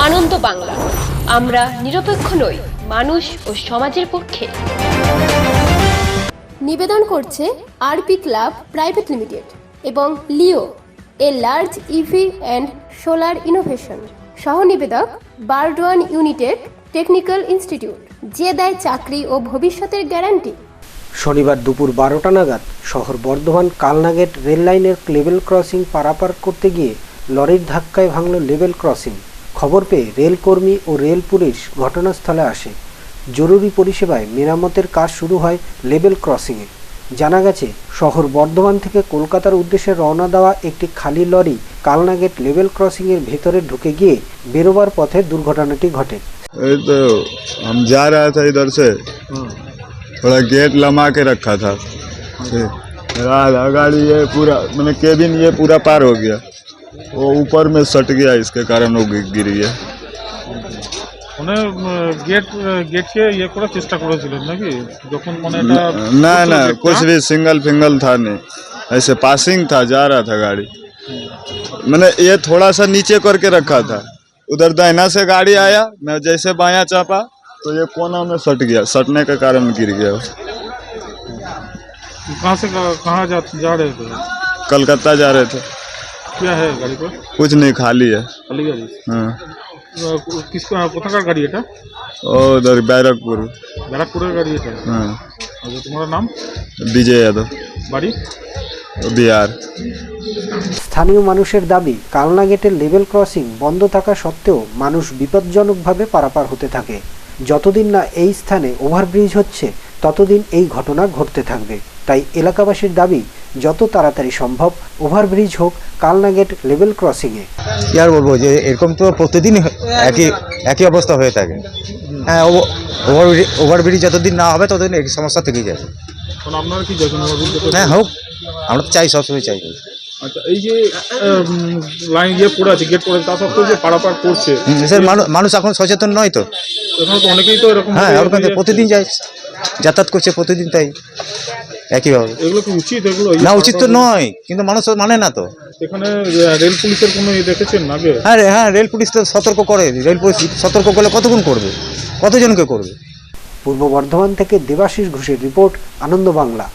আনন্দ বাংলা। আমরা নিরপেক্ষ নই মানুষ ও সমাজের পক্ষে। নিবেদন করছে আরপি ক্লাব প্রাইভেট লিমিটেড এবং Leo A large EV and solar innovation. সহ নিবেদক বারডোয়ান ইউনিটেড টেকনিক্যাল ইনস্টিটিউট যে দেয় চাকরি ও ভবিষ্যতের গ্যারান্টি। শনিবার দুপুর বারোটা নাগাদ শহর বর্ধমান কালনাগেট রেল লাইনের লেভেল ক্রসিং পারাপার করতে গিয়ে লরির ধাক্কায় ভাঙল লেভেল ক্রসিং। খবর পেয়ে রেলকর্মী ও রেল পুলিশ ঘটনাস্থলে আসে জরুরি পরিষেবায় মেরামতের কাজ শুরু হয় লেভেল ক্রসিংয়ে জানা গেছে শহর বর্ধমান থেকে কলকাতার উদ্দেশ্যে রওনা দেওয়া একটি খালি লরি কালনাগেট লেভেল ক্রসিংয়ের ভেতরে ঢুকে গিয়ে বেরোবার পথে দুর্ঘটনাটি ঘটে ये तो हम जा रहा था इधर से थोड़ा गेट लमा के रखा था फिर मेरा आधा गाड़ी ये पूरा मैंने केबिन ये पूरा पार हो गया वो ऊपर में सट गया इसके कारण वो गिर गिर गया মানে গেট গেটকে ইয়ে করার চেষ্টা করেছিলেন নাকি যখন মানে এটা ना ना গেটটা- कुछ भी सिंगल फिंगल था नहीं ऐसे पासिंग था जा रहा था गाड़ी मैंने ये थोड़ा सा नीचे करके रखा था उधर दाहिना से गाड़ी आया मैं जैसे बायां चापा तो ये कोना में सट गया सटने के कारण गिर गया वो। कहाँ से कहाँ कहाँ जा, जा रहे थे कलकत्ता जा रहे थे क्या है गाड़ी पर कुछ नहीं खाली है খালি গাড়ি हाँ আহ, কিস কোথাকার গাড়ি এটা और उधर बैरकपुर ব্যারাকপুরের গাড়ি এটা हाँ আচ্ছা তোমার নাম विजय यादव বাড়ি बिहार স্থানীয় মানুষের দাবি কালনা গেটের লেভেল ক্রসিং বন্ধ থাকা সত্ত্বেও মানুষ বিপজ্জনকভাবে পারাপার হতে থাকে যতদিন না এই স্থানে ওভারব্রিজ হচ্ছে ততদিন এই ঘটনা ঘটতে থাকবে তাই এলাকাবাসীর দাবি যত তাড়াতাড়ি সম্ভব ওভারব্রিজ হোক কালনা গেট লেভেল ক্রসিংয়ে কি আর বলব যে এরকম তো প্রতিদিন একই একই অবস্থা হয়ে থাকে। হ্যাঁ ওভার ওভারব্রিজ যতদিন না হবে ততদিন এই সমস্যা থেকেই যাবে। কারণ আপনারা কি চাইছেন আমার হ্যাঁ হোক আমরা তো চাই সবসময় চাই। আচ্ছা এই যে লাইন ইয়ে পড়ে আছে গেট পড়ে আছে, তা সত্ত্বেও যে পারাপার করছে। স্যার মানুষ এখন সচেতন নয় তো। এখানে তো অনেকেই তো এরকম হ্যাঁ প্রতিদিন যায় যাতায়াত করছে প্রতিদিন তাই। একইভাবে। এগুলো কি উচিত? এগুলো না উচিত তো নয় কিন্তু মানুষ মানে না তো। এখানে রেল পুলিশের কোনো ইয়ে দেখেছেন আগে? হ্যাঁ রে- হ্যাঁ রেল পুলিশ তো সতর্ক করে রেল পুলিশ সতর্ক করলে কতক্ষণ করবে? কতজনকে করবে? পূর্ব বর্ধমান থেকে দেবাশিস ঘোষের রিপোর্ট আনন্দ বাংলা।